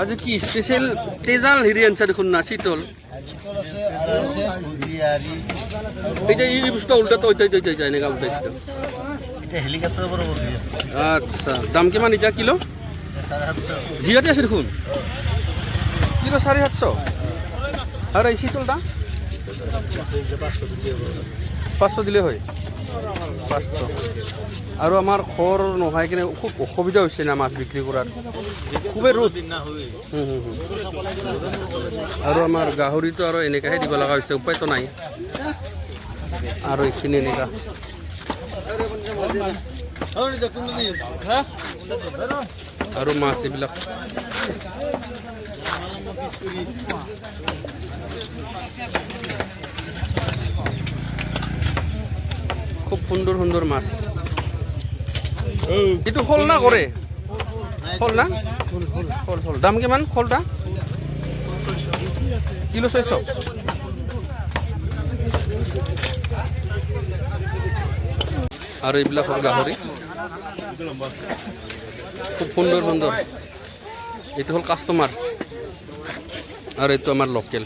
আজি কি স্পেচিয়েল তেজাল হেৰি আনছা দেখোন না শীতল। এইটা এই বস্তু উল্টা ওইটাই ওইটাই যায় পৰা বহি আছে আচ্ছা দাম কিমান এতিয়া কিলো? সাতশ আছে দেখোন। কিলো চাৰি সাতশ। আৰু এই শীতলটা? পাঁচশো দিলে হয়। পাঁচশো। আৰু আমাৰ ঘৰ নোহোৱাই কিনে খুব অসুবিধা হৈছে না মাছ বিক্ৰী কৰাৰ খুবেই ৰ'দ। আৰু আমাৰ গাহৰিটো আৰু এনেকাহে দিব লগা হৈছে, উপায়তো নাই। আৰু এইখিনি এনেকা। আৰু মাছ এইবিলাক। খুব সুন্দৰ সুন্দৰ মাছ। এইটো শল না কৰে? শল না? শল শল। দাম কিমান শলটা? কিলো ছয়শো। আৰু এইবিলাক হ'ল গাহৰি। খুব সুন্দৰ সুন্দৰ এইটো হ'ল কাষ্টমাৰ আৰু এইটো আমাৰ লোকেল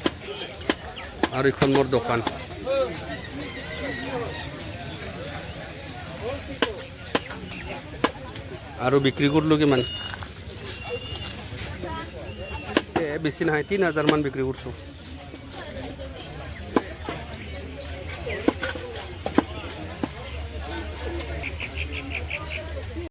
আৰু এইখন মোৰ দোকান। আৰু বিক্ৰী কৰিলোঁ কিমান? বেছি নহয়, তিনি হাজাৰমান বিক্ৰী কৰিছোঁ।